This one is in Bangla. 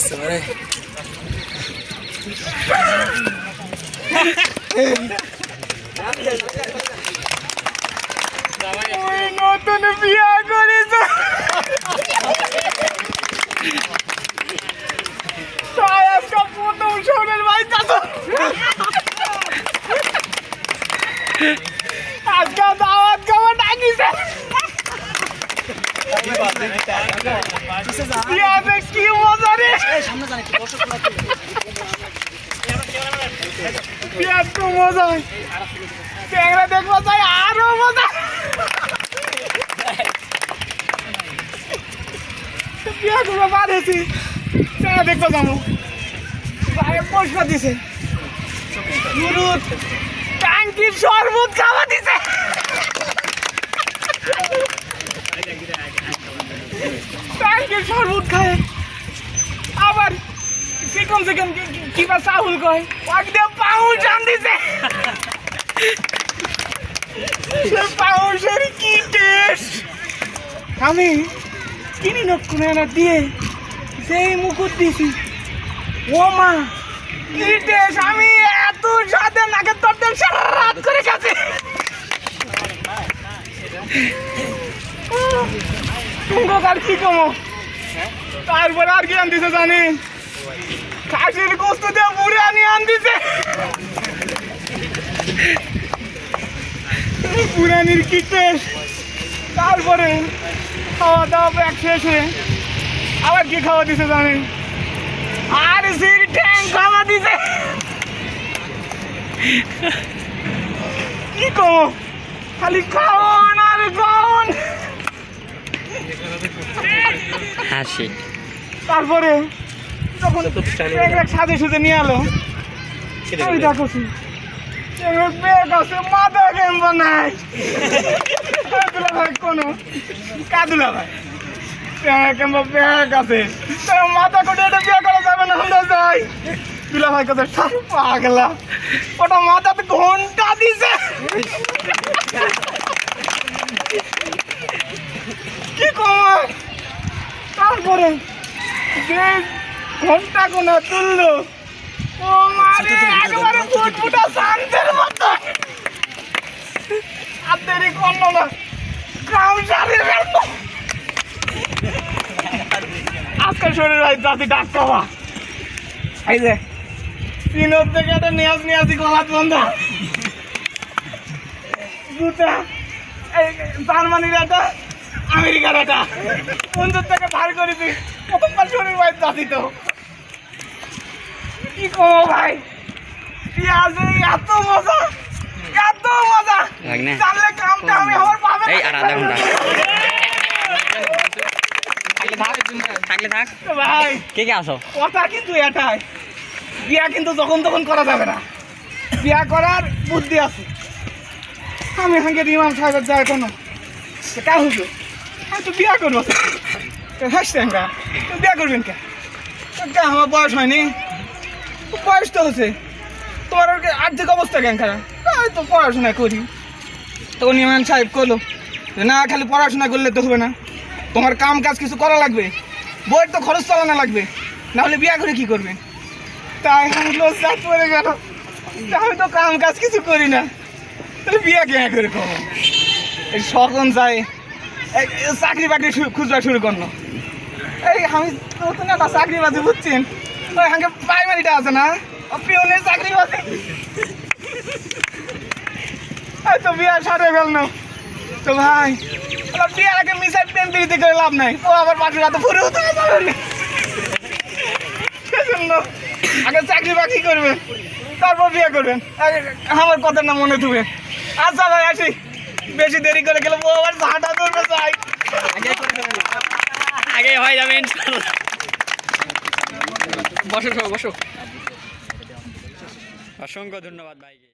আছে ওই নতুন বিয়া করেছ আজকে দাওয়াত খাওয়া ডাকিছে। কি মজা রে বিয়াত তো মজা ট্যাংরা দেখব চাই আরও মজা বাঁধেছি ট্যাংরা দেখব যাব বাইরে পয়সা দিছে গুরু ট্যাঙ্কির শরবত খাওয়া দিছে ট্যাঙ্কির শরবত খায়। আবার চিকন চিকন কিবা চাউল কয়। পাক দিয়ে পাউল টান দিছে। সে পাউসের কি টেস্ট আমি কিনি নক্ষণে না দিয়ে সেই মুকুট দিছি। ও মা, কি টেস্ট আমি এত সাথে নাকে তরতেন সারা রাত করে খাচ্ছি। আর কি কমো তারপরে আর কি আনতেছে জানেন খাসির গোস্ত দিয়ে বুড়ে আনি আনতেছে পুরানির কি টেস্ট তারপরে খাওয়া দাওয়া ব্যাগ শেষে আবার কি খাওয়া দিছে জানেন আর সির ট্যাং খাওয়া দিছে কি কম খালি খাওন আর খাওন হাসি। তারপরে যখন ব্যাগ সাজে সুজে নিয়ে এলো আমি দেখছি মাথা কেমন নাই। কাদুলা ভাই কোনো কাদুলা ভাই। কেমন ব্যাগ আছে। মাথা কোটে এটা বিয়ে করা যাবে না আমরা যাই দুলা ভাই কথা সব পাগলা। ওটা মাথাতে ঘণ্টা দিছে কি কমার তারপরে যে ঘণ্টা কোনা তুললো? ও মারে একবারে ফুটফুটা শান্তের মতো। আর দেরি করল না। কাম সারিয়ে ফেলব আজকে শরীর হয় জাতি ডাক পাওয়া। এই যে তিনোর থেকে একটা নিয়াজ নিয়াজি গলাত বন্ধ। দুটা এই জার্মানির একটা আমেরিকার একটা বন্ধুর থেকে ধার করে দিই প্রথমবার শরীর ভাই জাতি তো। কি কমো ভাই? পেঁয়াজে এত মজা। এত মজা। জানলে কামটা আমি আমার পাবে এই আর আধা ঘণ্টা। থাকলে থাক ভাই কে কে আসো? কথা কিন্তু এটাই। বিয়া কিন্তু যখন তখন করা যাবে না। বিয়া করার বুদ্ধি আছে। আমি হাঙ্গে ইমাম সাহেবের যায় কোনো। কা হুজুর। তো বিয়া করব। হাসছেন কা তো বিয়া করবেন কে? কা আমার বয়স হয়নি। বয়স তো হচ্ছে। তোমার আর্থিক অবস্থা কেন খারাপ? আমি তো পড়াশোনা করি। তখন ইমাম সাহেব করল না, খালি পড়াশোনা করলে তো হবে না। তোমার কাম কাজ কিছু করা লাগবে। বইয়ের তো খরচ চালানো লাগবে। না হলে বিয়া করে কি করবে? তাই আমি লজ্জা পড়ে গেল। আমি তো কাম কাজ কিছু করি না। তাহলে বিয়া কে করে করব এই সকন যায় চাকরি বাকরি খুঁজবা শুরু করল। এই, আমি নতুন একটা চাকরি বাজি বুঝছেন? ওই হাঙ্গে প্রাইমারিটা আছে না? পিওনের চাকরি বাজি তো বিয়া সারে ফেলনো তো ভাই বিয়ার আগে মিসাইল পেন দিতে করে লাভ নাই। ও আবার পাশে রাতে ফুরে উঠে যাবে সেজন্য আগে চাকরি বাকরি করবেন তারপর বিয়ে করবেন। আমার কথা না মনে থাকবে। আচ্ছা ভাই, আসি। বেশি দেরি করে গেলে ও আবার ঝাঁটা ধরবে যাই আগে হয়ে যাবে, ইনশাল্লাহ। বসো বসো। অসংখ্য ধন্যবাদ ভাইকে।